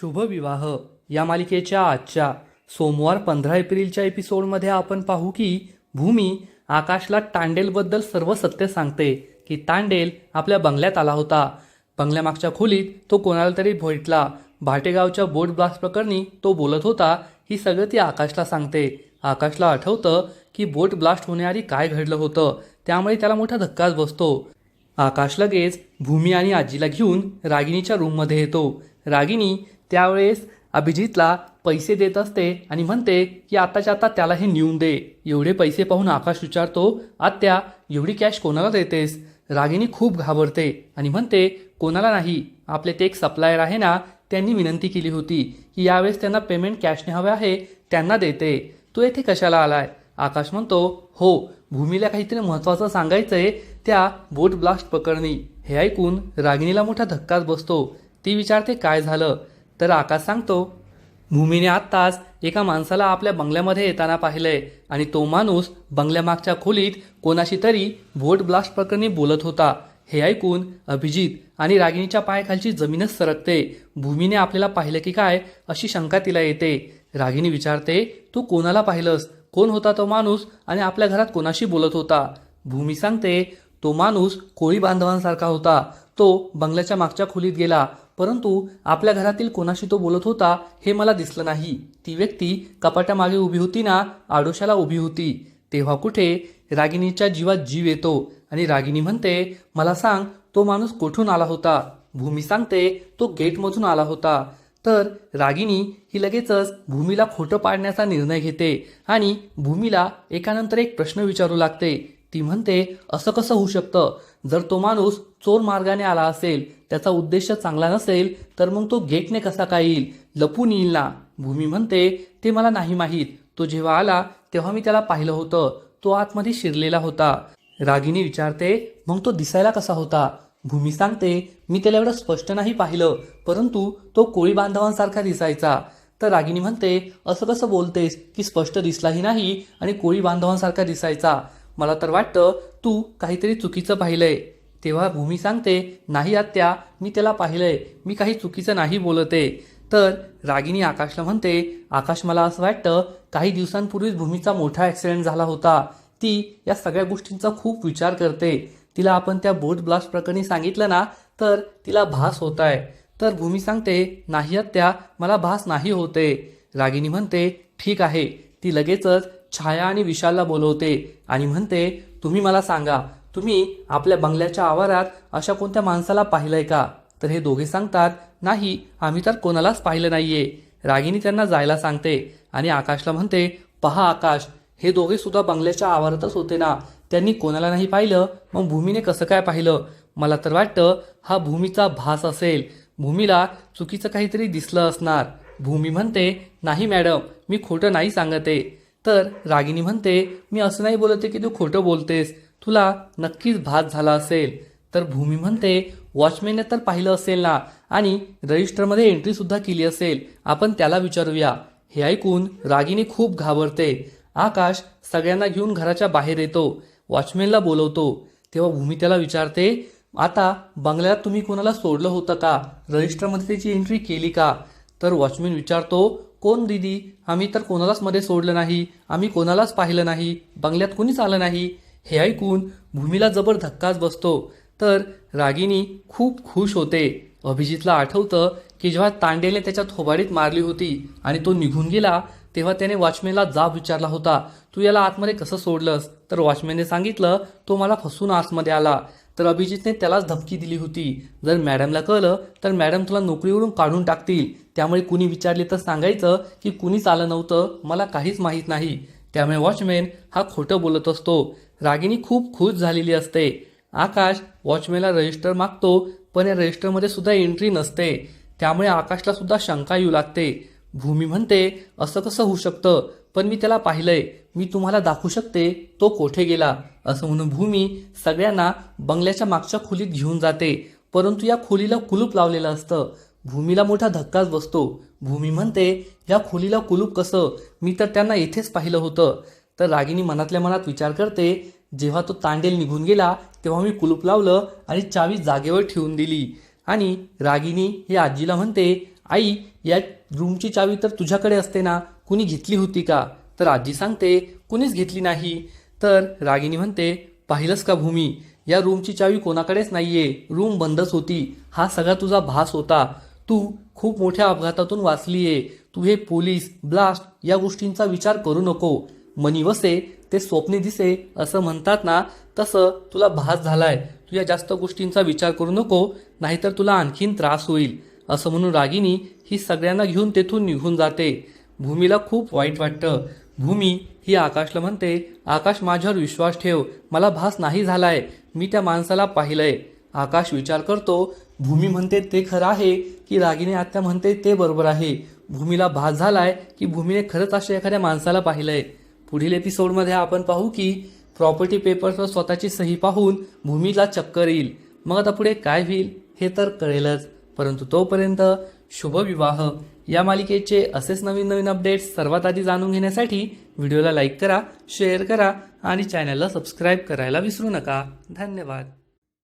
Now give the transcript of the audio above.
शुभविवाह. या मालिकेच्या आजच्या सोमवार पंधरा एप्रिलच्या एपिसोडमध्ये आपण पाहू की भूमी आकाशला तांडेलबद्दल सर्व सत्य सांगते की तांडेल आपल्या बंगल्यात आला होता. बंगल्यामागच्या खोलीत तो कोणाला तरी भेटला. भाटेगावच्या बोट ब्लास्ट प्रकरणी तो बोलत होता ही सगळं ती आकाशला सांगते. आकाशला आठवतं की बोट ब्लास्ट होण्याआधी काय घडलं होतं त्यामुळे त्याला मोठा धक्काच बसतो. आकाश लगेच भूमी आणि आजीला घेऊन रागिणीच्या रूममध्ये येतो. रागिणी त्यावेळेस अभिजितला पैसे देत असते आणि म्हणते की आताच्या आता त्याला हे नेऊन दे. एवढे पैसे पाहून आकाश विचारतो आत्या एवढी कॅश कोणाला देतेस? रागिनी खूप घाबरते आणि म्हणते कोणाला नाही. आपले ते एक सप्लायर आहे ना त्यांनी विनंती केली होती की यावेळेस त्यांना पेमेंट कॅशने हवे आहे त्यांना देते. तू येथे कशाला आलाय? आकाश म्हणतो हो भूमीला काहीतरी महत्त्वाचं सांगायचंय त्या बोट ब्लास्ट प्रकरणी हे ऐकून रागिणीला मोठा धक्काच बसतो. ती विचारते काय झालं? तर आकाश सांगतो भूमीने आत्ताच एका माणसाला आपल्या बंगल्यामध्ये येताना पाहिलंय आणि तो माणूस बंगल्यामागच्या खोलीत कोणाशी तरी बोट ब्लास्ट प्रकरणी बोलत होता. हे ऐकून अभिजित आणि रागिणीच्या पायाखालची जमीनच सरकते. भूमीने आपल्याला पाहिलं की काय अशी शंका तिला येते. रागिणी विचारते तू कोणाला पाहिलंस? कोण होता तो माणूस आणि आपल्या घरात कोणाशी बोलत होता? भूमी सांगते तो माणूस कोळी बांधवांसारखा होता. तो बंगल्याच्या मागच्या खोलीत गेला. परंतु आपल्या घरातील कोणाशी तो बोलत होता हे मला दिसलं नाही. ती व्यक्ती कपाटामागे उभी होती ना आडोशाला उभी होती. तेव्हा कुठे? रागिणीच्या जीवात जीव येतो आणि रागिणी म्हणते मला सांग तो माणूस कोठून आला होता? भूमी सांगते तो गेटमधून आला होता. तर रागिणी ही लगेचच भूमीला खोटं पाडण्याचा निर्णय घेते आणि भूमीला एकानंतर एक प्रश्न विचारू लागते. ती म्हणते असं कसं होऊ शकतं? जर तो माणूस चोर मार्गाने आला असेल त्याचा उद्देश चांगला नसेल तर मग तो गेटने कसा काय येईल? लपून येईल ना? भूमी म्हणते ते मला नाही माहीत. तो जेव्हा आला तेव्हा मी त्याला पाहिलं होतं. तो आतमध्ये शिरलेला होता. रागिनी विचारते मग तो दिसायला कसा होता? भूमी सांगते मी त्याला एवढं स्पष्ट नाही पाहिलं परंतु तो कोळी बांधवांसारखा दिसायचा. तर रागिनी म्हणते असं कसं बोलतेस? की स्पष्ट दिसलाही नाही आणि कोळी बांधवांसारखा दिसायचा. मला तर वाटतं तू काहीतरी चुकीचं पाहिलंय. तेव्हा भूमी सांगते नाही आत्या मी त्याला पाहिलंय. मी काही चुकीचं नाही बोलते. तर रागिनी आकाशला म्हणते आकाश मला असं वाटतं काही दिवसांपूर्वीच भूमीचा मोठा ॲक्सिडेंट झाला होता. ती या सगळ्या गोष्टींचा खूप विचार करते. तिला आपण त्या बोट ब्लास्ट प्रकरणी सांगितलं ना तर तिला भास होत आहे तर भूमी सांगते नाही आत्या मला भास नाही होते. रागिनी म्हणते ठीक आहे. ती लगेचच छाया आणि विशालला बोलवते आणि म्हणते तुम्ही मला सांगा तुम्ही आपल्या बंगल्याच्या आवारात अशा कोणत्या माणसाला पाहिलंय का? तर हे दोघे सांगतात नाही आम्ही तर कोणालाच पाहिलं नाहीये. रागिनी त्यांना जायला सांगते आणि आकाशला म्हणते पहा आकाश हे दोघे सुद्धा बंगल्याच्या आवारातच होते ना. त्यांनी कोणाला नाही पाहिलं मग भूमीने कसं काय पाहिलं? मला तर वाटतं हा भूमीचा भास असेल. भूमीला चुकीचं काहीतरी दिसलं असणार. भूमी म्हणते नाही मॅडम मी खोटं नाही सांगते. तर रागिनी म्हणते मी असं नाही बोलते की तू खोटं बोलतेस. तुला नक्कीच भास झाला असेल. तर भूमी म्हणते वॉचमॅनने तर पाहिलं असेल ना आणि रजिस्टरमध्ये एंट्रीसुद्धा केली असेल. आपण त्याला विचारूया. हे ऐकून रागिनी खूप घाबरते. आकाश सगळ्यांना घेऊन घराच्या बाहेर येतो. वॉचमॅनला बोलवतो. तेव्हा भूमी त्याला विचारते आता बंगल्यात तुम्ही कोणाला सोडलं होतं का? रजिस्टरमध्ये त्याची एंट्री केली का? तर वॉचमॅन विचारतो कोण दिदी? आम्ही तर कोणालाच मध्ये सोडलं नाही. आम्ही कोणालाच पाहिलं नाही. बंगल्यात कोणीच आलं नाही. हे ऐकून भूमीला जबर धक्काच बसतो. तर रागिनी खूप खुश होते. अभिजितला आठवतं की जेव्हा तांडेने त्याच्या थोबाडीत मारली होती आणि तो निघून गेला तेव्हा त्याने वॉचमॅनला जाब विचारला होता तू याला आतमध्ये कसं सोडलंस? तर वॉचमॅनने सांगितलं तो मला फसून आतमध्ये आला. तर अभिजितने त्यालाच धमकी दिली होती. जर मॅडमला कळलं तर मॅडम तुला नोकरीवरून काढून टाकतील. त्यामुळे कुणी विचारले तर सांगायचं की कुणीच आलं नव्हतं मला काहीच माहीत नाही. त्यामुळे वॉचमॅन हा खोटं बोलत असतो. रागिणी खूप खुश झालेली असते. आकाश वॉचमॅनला रजिस्टर मागतो पण या रजिस्टरमध्ये सुद्धा एंट्री नसते. त्यामुळे आकाशला सुद्धा शंका येऊ लागते. भूमी म्हणते असं कसं होऊ शकतं? पण मी त्याला पाहिलंय. मी तुम्हाला दाखवू शकते तो कोठे गेला? असं म्हणून भूमी सगळ्यांना बंगल्याच्या मागच्या खोलीत घेऊन जाते. परंतु या खोलीला कुलूप लावलेलं असतं. भूमीला मोठा धक्काच बसतो. भूमी म्हणते या खोलीला कुलूप कसं? मी तर त्यांना येथेच पाहिलं होतं. तर रागिनी मनातल्या मनात विचार करते जेव्हा तो तांडेल निघून गेला तेव्हा मी कुलूप लावलं आणि चावी जागेवर ठेवून दिली. आणि रागिनी हे आजीला म्हणते आई या रूमची चावी तर तुझ्याकडे असते ना? कुणी घेतली होती का? तर आजी सांगते कुणीच घेतली नाही. तर रागिनी म्हणते पाहिलंस का भूमी? या रूमची चावी कोणाकडेच नाहीये. रूम बंदच होती. हा सगळा तुझा भास होता. तू खूप मोठ्या अपघातातून वाचलीये. तू हे पोलीस ब्लास्ट या गोष्टींचा विचार करू नको. मनी वसे ते स्वप्ने दिसे असं म्हणतात ना तसं तुला भास झालाय. तू या जास्त गोष्टींचा विचार करू नको नाहीतर तुला आणखीन त्रास होईल. असं म्हणून रागिनी ही सगळ्यांना घेऊन तेथून निघून जाते. भूमीला खूप वाईट वाटतं. भूमी ही आकाशला म्हणते आकाश माझ्यावर विश्वास ठेव. मला भास नाही झालाय. मी त्या माणसाला पाहिलंय. आकाश विचार करतो भूमी म्हणते ते खरं आहे की रागिनी आत्या म्हणते ते बरोबर आहे. भूमीला भास झालाय की भूमीने खरंच अशा एखाद्या माणसाला पाहिलंय. पुढील एपिसोडमध्ये आपण पाहू की प्रॉपर्टी पेपर्सवर स्वतःची सही पाहून भूमीला चक्कर येईल. मग आता पुढे काय होईल हे तर कळेलच. परंतु तोपर्यंत शुभविवाह. या मालिकेचे असेच नवीन नवीन अपडेट्स सर्वात आधी जाणून घेण्यासाठी व्हिडिओला लाईक करा शेअर करा आणि चॅनलला सबस्क्राईब करायला विसरू नका. धन्यवाद.